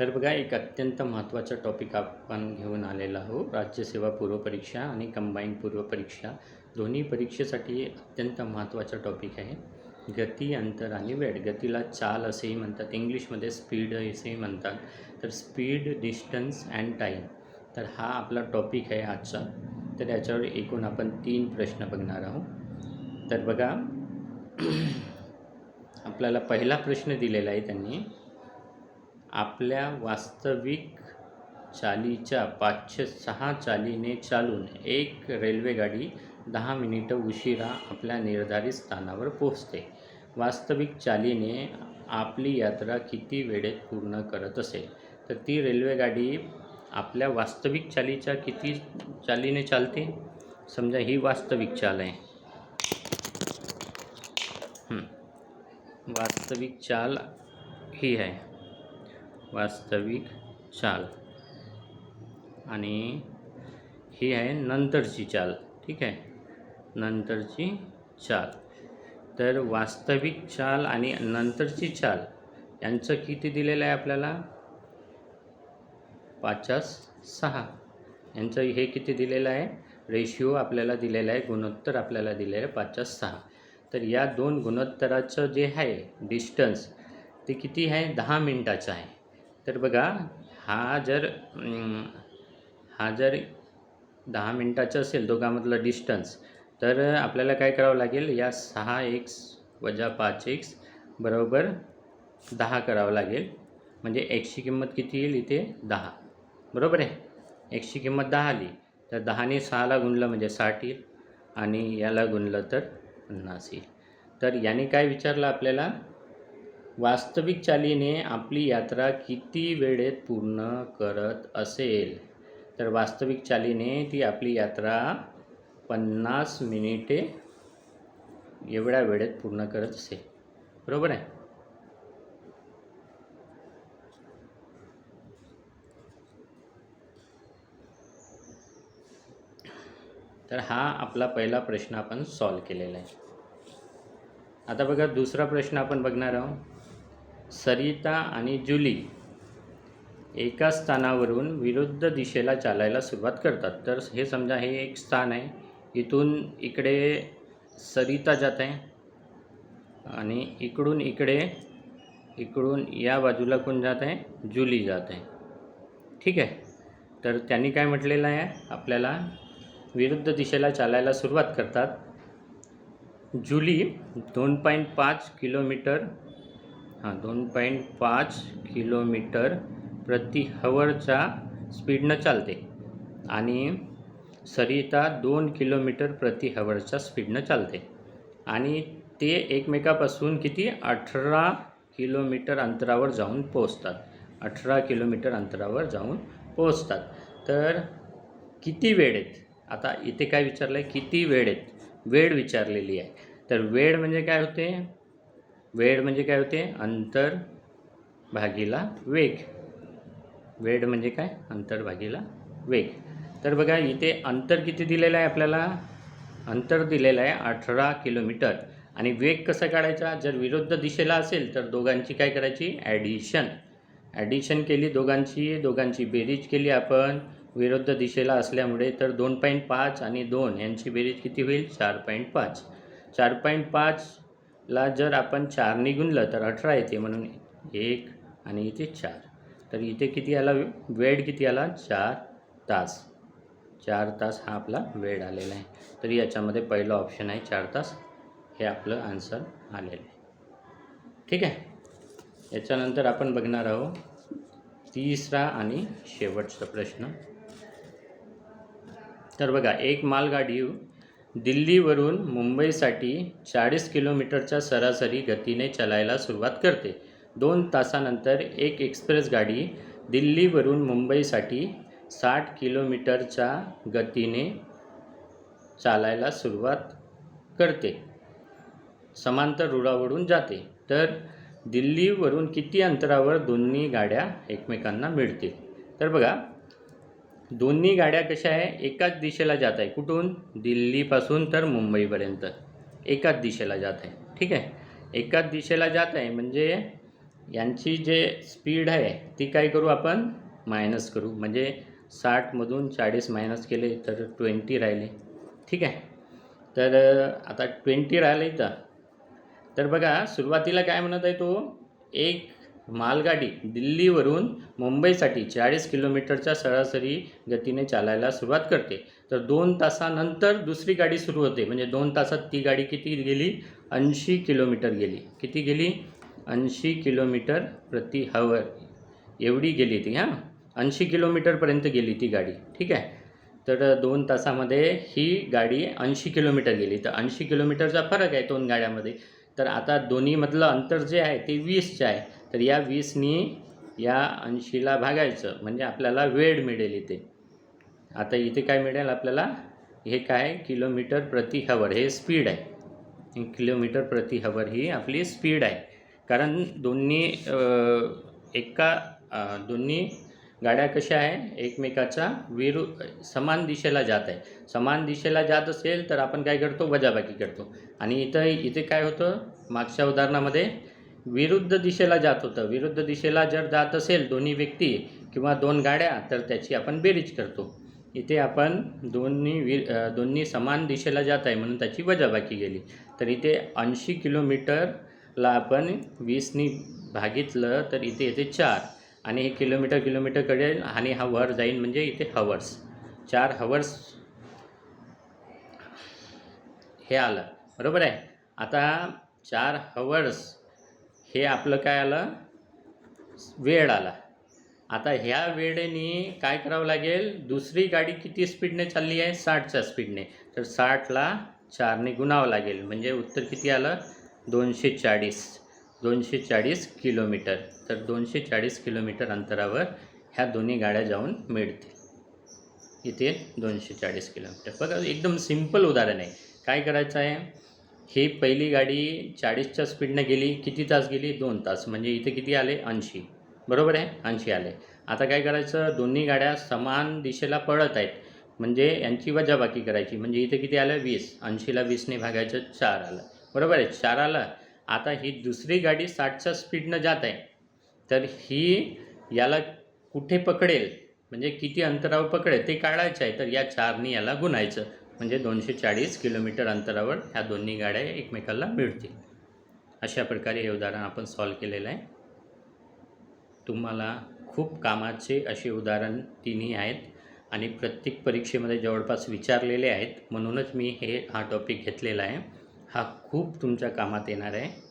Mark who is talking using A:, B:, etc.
A: तर बघा एक अत्यंत महत्त्वाचा टॉपिक आपण घेऊन आलेला आहो राज्यसेवा पूर्वपरीक्षा आणि कंबाईन पूर्वपरीक्षा दोन्ही परीक्षेसाठी अत्यंत महत्त्वाचा टॉपिक आहे. गती अंतर आणि वेळ. गतीला चाल असेही म्हणतात. इंग्लिशमध्ये स्पीड असेही म्हणतात. तर स्पीड डिस्टन्स अँड टाईम तर हा आपला टॉपिक आहे आजचा. तर याच्यावर एकूण आपण तीन प्रश्न बघणार आहोत. तर बघा आपल्याला पहिला प्रश्न दिलेला आहे त्यांनी. आपल्या वास्तविक चालीच्या पाचशे सहा चालीने चालून एक रेल्वेगाडी दहा मिनिटं उशिरा आपल्या निर्धारित स्थानावर पोहोचते. वास्तविक चालीने आपली यात्रा किती वेळेत पूर्ण करत असेल तर ती रेल्वेगाडी आपल्या वास्तविक चालीच्या किती चालीने चालते? समजा ही वास्तविक चाल आहे. वास्तविक चाल ही आहे. वास्तविक चाल. आणि ही आहे नंतरची चाल ठीक आहे? नंतरची चाल. तर वास्तविक चाल आणि नंतरची चाल यांचं किती दिलेलं आहे आपल्याला? पाचास सहा. यांचं हे किती दिलेलं आहे? रेशिओ आपल्याला दिलेला आहे गुणोत्तर आपल्याला दिलेलं आहे पाचास सहा. तर या दोन गुणोत्तराचं जे आहे डिस्टन्स ते किती आहे? दहा मिनटाचं आहे. तर बघा हा जर हा जर दहा मिनटाचा असेल दोघांमधलं डिस्टन्स तर आपल्याला काय करावं लागेल? या सहा एक्स वजा पाच एक्स बरोबर दहा करावं लागेल. म्हणजे एक्सची किंमत किती येईल? इथे दहा. बरोबर आहे? एक्सची किंमत दहा आली तर दहाने सहाला गुणलं म्हणजे साठ येईल आणि याला गुणलं तर पन्नास येईल. तर याने काय विचारलं आपल्याला? वास्तविक चालीने आपली यात्रा किती वेळेत पूर्ण करत असेल? तर वास्तविक चालीने ती आपली यात्रा पन्नास मिनिटे एवढ्या वेळेत पूर्ण करत असेल. बरोबर आहे? तर हा आपला पहिला प्रश्न आपण सॉल्व केलेला आहे. आता बघा दुसरा प्रश्न आपण बघणार आहोत. सरिता आणि जुली एका स्थानावरून विरुद्ध दिशेला चालायला सुरुवात करतात. तर हे समजा हे एक स्थान आहे. इथून इकडे सरिता जात आहे आणि इकडून इकडे इकडून या बाजूला कोण जात आहे? जुली जात आहे. ठीक आहे? तर त्यांनी काय म्हटलेलं आहे? आपल्याला विरुद्ध दिशेला चालायला सुरुवात करतात. जुली दोन पॉईंट पाच किलोमीटर हां दोन पॉईंट पाच किलोमीटर प्रति हवरच्या स्पीडनं चालते. आणि सरिता दोन किलोमीटर प्रति हवरच्या स्पीडनं चालते. आणि ते एकमेकापासून किती? अठरा किलोमीटर अंतरावर जाऊन पोहोचतात. अठरा किलोमीटर अंतरावर जाऊन पोहोचतात. तर किती वेळेत आता इथे काय विचारलं आहे किती वेळेत वेळ विचारलेली आहे. तर वेळ म्हणजे काय होते? वेळ म्हणजे काय होते? अंतर भागीला वेग. वेळ म्हणजे काय? अंतर भागीला वेग. तर बघा इथे अंतर किती दिलेलं आहे आपल्याला? अंतर दिलेलं आहे अठरा किलोमीटर. आणि वेग कसा काढायचा? जर विरुद्ध दिशेला असेल तर दोघांची काय करायची? ॲडिशन ॲडिशन केली दोघांची दोघांची बेरीज केली आपण. विरुद्ध दिशेला असल्यामुळे तर दोन पॉईंट पाच आणि दोन. यांची बेरीज किती होईल? चार पॉईंट पाच. चार पॉईंट पाच ला जर आपण चारने गुणलं तर अठरा येते म्हणून एक आणि इथे चार. तर इथे किती आला? वेळ किती आला? चार तास. चार तास हा आपला वेळ आलेला आहे. तर याच्यामध्ये पहिलं ऑप्शन आहे चार तास. हे आपलं आन्सर आलेलं आहे. ठीक आहे? याच्यानंतर आपण बघणार आहोत तिसरा आणि शेवटचा प्रश्न. तर बघा एक मालगाडी दिल्लीवरून मुंबईसाठी चाळीस किलोमीटरच्या सरासरी गतीने चालायला सुरुवात करते. दोन तासानंतर एक एक्सप्रेस गाडी दिल्लीवरून मुंबईसाठी साठ किलोमीटरच्या गतीने चालायला सुरुवात करते. समांतर रुळावरून जाते. तर दिल्लीवरून किती अंतरावर दोन्ही गाड्या एकमेकांना मिळतील? तर बघा दोन्ही गाड्या कशा आहे? एकाच दिशेला जात आहे. कुठून? दिल्लीपासून तर मुंबईपर्यंत. एकाच दिशेला जात आहे. ठीक आहे? एकाच दिशेला जात आहे म्हणजे यांची जे स्पीड आहे ती काय करू आपण? मायनस करू. म्हणजे साठमधून चाळीस मायनस केले तर ट्वेंटी राहिले. ठीक आहे? तर आता ट्वेंटी राहिले तर बघा सुरुवातीला काय म्हणत आहे तो? एक मालगाडी दिल्लीवरून मुंबईसाठी चाळीस किलोमीटरच्या सरासरी गतीने चालायला सुरुवात करते. तर दोन तासानंतर दुसरी गाडी सुरू होते. म्हणजे दोन तासात ती गाडी किती गेली? ऐंशी किलोमीटर गेली. किती गेली? ऐंशी किलोमीटर प्रति हवर एवढी गेली ती हां. ऐंशी किलोमीटरपर्यंत गेली ती गाडी. ठीक आहे? तर दोन तासामध्ये ही गाडी ऐंशी किलोमीटर गेली. तर ऐंशी किलोमीटरचा फरक आहे दोन गाड्यामध्ये. तर आता दोन्हीमधलं अंतर जे आहे ते वीसचे आहे. तर या वीसनी या ऐंशीला भागायचं म्हणजे आपल्याला वेळ मिळेल इथे. आता इथे काय मिळेल आपल्याला? हे काय? किलोमीटर प्रति हवर. हे स्पीड आहे. किलोमीटर प्रति हवर ही आपली स्पीड आहे. कारण दोन्ही एका दोन्ही गाड्या कशा आहे? एकमेकाच्या विरु समान दिशेला जात आहे. समान दिशेला जात असेल तर आपण काय करतो? वजाबाकी करतो. आणि इथं इथे काय होतं? मागच्या उदाहरणामध्ये विरुद्ध दिशेला जात होतं. विरुद्ध दिशेला जर जात असेल दोन्ही व्यक्ती किंवा दोन गाड्या तर त्याची आपण बेरीज करतो. इथे आपण दोन्ही वि दोन्ही समान दिशेला जात आहे म्हणून त्याची वजाबाकी गेली तर इथे ऐंशी किलोमीटरला आपण वीसनी भागितलं तर इथे येते चार. आणि हे किलोमीटर किलोमीटरकडे आणि हा वर जाईल म्हणजे इथे हवर्स. चार हवर्स. हे आलं. बरोबर आहे? आता चार हवर्स हे आपलं काय आलं? वेळ आला. आता ह्या वेळेने काय करावं लागेल? दुसरी गाडी किती स्पीडने चालली आहे? साठच्या स्पीडने तर साठला चारने गुणावं लागेल. म्हणजे उत्तर किती आलं? दोनशे चाळीस दोनशे चाळीस किलोमीटर. तर दोनशे चाळीस किलोमीटर अंतरावर ह्या दोन्ही गाड्या जाऊन मिळतील. इथे दोनशे चाळीस किलोमीटर. बघा एकदम सिंपल उदाहरण आहे. काय करायचं आहे? ही पहिली गाडी चाळीसच्या स्पीडनं गेली किती तास गेली? दोन तास. म्हणजे इथे किती आले? ऐंशी. बरोबर आहे? ऐंशी आले. आता काय करायचं? दोन्ही गाड्या समान दिशेला पळत आहेत. म्हणजे यांची वजाबाकी करायची. म्हणजे इथे किती आलं? वीस. ऐंशीला वीसने भागायचं चार आलं. बरोबर आहे? चार आलं. आता ही दुसरी गाडी साठच्या स्पीडनं जात आहे. तर ही याला कुठे पकडेल? म्हणजे किती अंतरावर पकडेल? ते काढायचं आहे. तर या चारनी याला गुणायचं. म्हणजे दोनशे चाळीस किलोमीटर अंतरावर ह्या दोन्ही गाड्या एकमेकाला मिळतील. अशा प्रकारे हे उदाहरण आपण सॉल्व केलेलं आहे. तुम्हाला खूप कामाचे असे उदाहरण तिन्ही आहेत आणि प्रत्येक परीक्षेमध्ये जवळपास विचारलेले आहेत. म्हणूनच मी हे हा टॉपिक घेतलेला आहे. हा खूप तुमच्या कामात येणार आहे.